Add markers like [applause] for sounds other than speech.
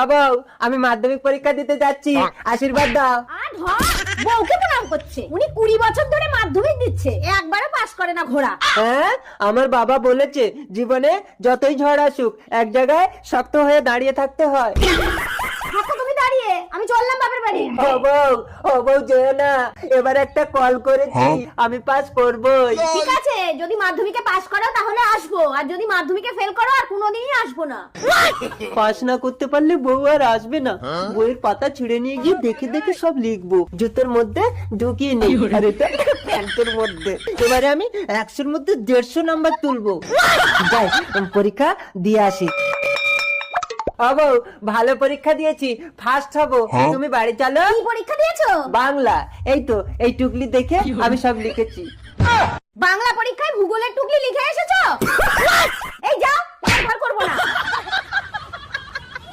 আবাও আমি মাধ্যমিক পরীক্ষা দিতে যাচ্ছি। আশীর্বাদ দাও। আর ধর বউকে প্রণাম করছে। উনি কুড়ি বছর ধরে মাধ্যমিক দিচ্ছে। একবারও পাস করে না ঘোড়া। হ্যাঁ আমার বাবা বলেছে জীবনে যতই ঝড় আসুক এক জায়গায় শক্ত হয়ে দাঁড়িয়ে থাকতে হয়। থাকো তুমি দাঁড়িয়ে। [laughs] ও বউ যেও না। এবার একটা কল করেছি আমি পাস করবই। ঠিক আছে যদি মাধ্যমিকে পাস করো তাহলে আসব। আর যদি মাধ্যমিকে ফেল করো আর কোনোদিনই আসব না। পাস না করতে পারলে বউ আর আসবে না। বইয়ের পাতা ছিঁড়ে নিয়ে গিয়ে দেখে দেখে সব লিখব। জুতোর মধ্যে ঢুকিয়ে নেই। আর এটা প্যান্টের মধ্যে। এবারে আমি একশোর মধ্যে দেড়শো নাম্বার তুলবো। [laughs] যাই পরীক্ষা দিয়ে আসি। বাবু ভালো পরীক্ষা দিয়েছি ফার্স্ট হব। তুমি বাড়ি চলো। কি পরীক্ষা দিয়েছ? বাংলা। এই তো এই টুকলি দেখে আমি সব লিখেছি। বাংলা পরীক্ষায় ভূগোলের টুকলি লিখে